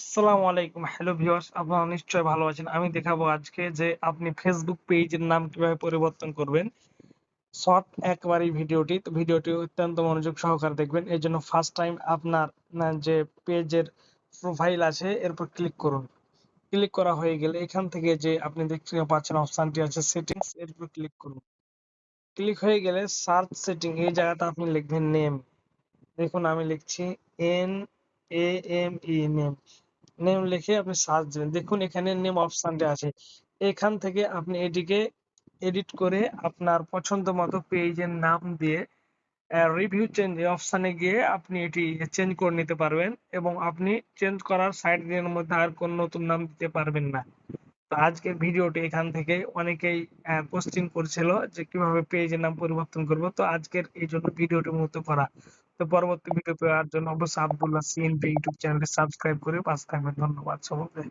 আসসালামু আলাইকুম। Hello viewers আপনারা নিশ্চয়ই ভালো আছেন। আমি দেখাবো আজকে যে আপনি ফেসবুক পেজের নাম কীভাবে পরিবর্তন করবেন। শর্ট একবারই ভিডিওটি। তো ভিডিওটি অত্যন্ত মনোযোগ সহকারে দেখবেন। এর জন্য ফার্স্ট টাইম আপনার যে পেজের প্রোফাইল আছে এর উপর ক্লিক করুন। ক্লিক করা হয়ে গেলে এখান থেকে যে আপনি দেখতে পাচ্ছেন অপশনটি আছে সেটিংস এর উপর ক্লিক করুন। ক্লিক হয়ে গেলে সার্চ সেটিং এই জায়গাটা আপনি লিখবেন নেম দেখুন, আমি লিখছি N A M E name name লিখে আপনি সার্চ দিবেন। দেখুন, এখানে নেম অপশনটা আছে। এখান থেকে আপনি এটিকে এডিট করে আপনার পছন্দ মতো পেজের নাম দিয়ে রিভিউ চেঞ্জ অপশনে গিয়ে আপনি এটি চেঞ্জ করে নিতে পারবেন এবং আপনি চেঞ্জ করার সাইড এর মধ্যে আর কোন নতুন নাম দিতে পারবেন না। তো আজকের ভিডিওটি এখান থেকে অনেকেই পোস্টিং করছিল যে কীভাবে পেজের নাম পরিবর্তন করব। তো আজকের এই জন্য ভিডিওটি মূলত করা। তো পরবর্তী ভিডিও পাওয়ার জন্য অবশ্যই আব্দুল্লাহ সিএনপি ইউটিউব চ্যানেলটি সাবস্ক্রাইব করে পাশে থাকবেন। ধন্যবাদ সবাইকে।